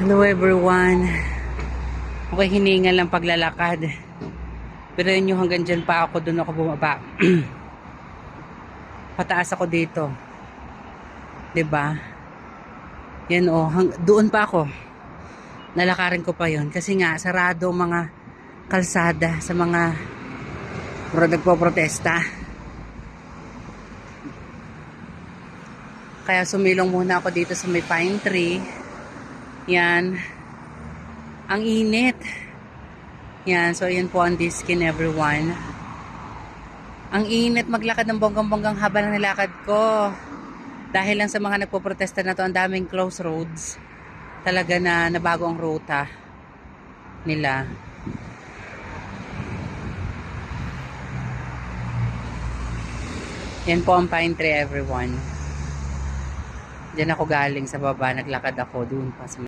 Hello everyone. Okay, hiningal lang paglalakad. Pero yun yung hanggang dyan pa ako, doon ako bumaba. Pataas ako dito. 'Di ba? Yan oh, doon pa ako. Nalakarin ko pa yon kasi nga sarado mga kalsada sa mga pro nagpo-protesta. Kaya sumilong muna ako dito sa may pine tree. Yan. Ang init. Yan. So, yan po ang diskin everyone. Ang init maglakad ng bonggang-bonggang haba ng nilakad ko. Dahil lang sa mga nagpo-protesta na to, ang daming close roads. Talaga na nabago ang ruta nila. Yan po ang pine tree everyone. Diyan ako galing sa baba, naglakad ako doon pa sa